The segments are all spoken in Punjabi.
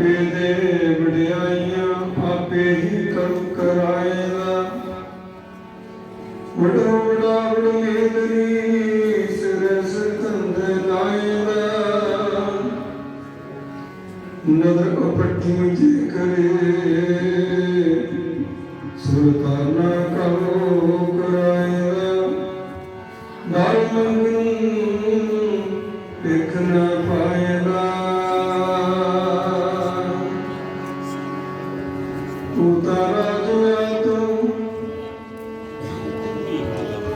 ਆਪੇ ਦੇ ਵਡਿਆਈਆਂ ਆਪੇ ਹੀ ਕਰਮ ਕਰਾਏਗਾ। ਵਡੋ ਵਡਾ ਵਡਮੇਦਰੀ ਸਿਰ ਸਿਕੰਦ ਲਾਏਗਾ। ਨਦਰ ਅਪੱਠੀ ਜੇ ਕਰੇ, ਸੁਲਤਾਨਾ ਕਹੋ ਕਰਾਏਗਾ। ਦਰ ਮੰਗੂ ਦੇਖ ਨਾ ਪਾਏਗਾ।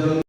dando